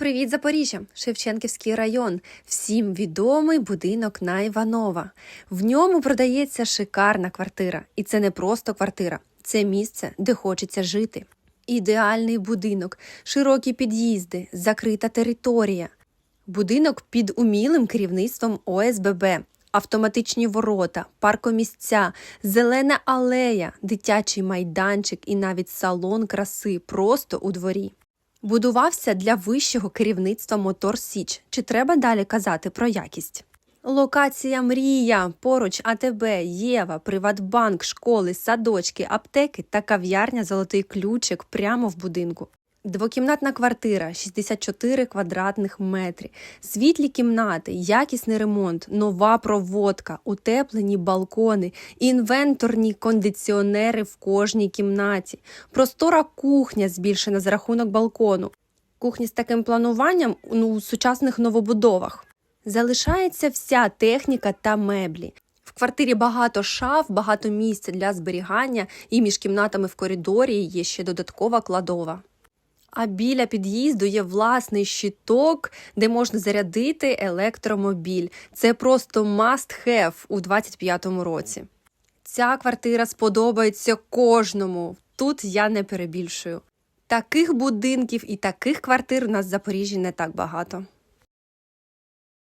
Привіт, Запоріжжя! Шевченківський район. Всім відомий будинок на Іванова. В ньому продається шикарна квартира. І це не просто квартира, це місце, де хочеться жити. Ідеальний будинок, широкі під'їзди, закрита територія. Будинок під умілим керівництвом ОСББ, автоматичні ворота, паркомісця, зелена алея, дитячий майданчик і навіть салон краси просто у дворі. Будувався для вищого керівництва Мотор Січ. Чи треба далі казати про якість? Локація Мрія, поруч АТБ, Єва, Приватбанк, школи, садочки, аптеки та кав'ярня Золотий ключик прямо в будинку. Двокімнатна квартира 64 квадратних метри, світлі кімнати, якісний ремонт, нова проводка, утеплені балкони, інвенторні кондиціонери в кожній кімнаті, простора кухня збільшена за рахунок балкону. Кухні з таким плануванням ну, у сучасних новобудовах. Залишається вся техніка та меблі. В квартирі багато шаф, багато місця для зберігання, і між кімнатами в коридорі є ще додаткова кладова. А біля під'їзду є власний щиток, де можна зарядити електромобіль. Це просто must have у 25-му році. Ця квартира сподобається кожному. Тут я не перебільшую. Таких будинків і таких квартир у нас в Запоріжжі не так багато.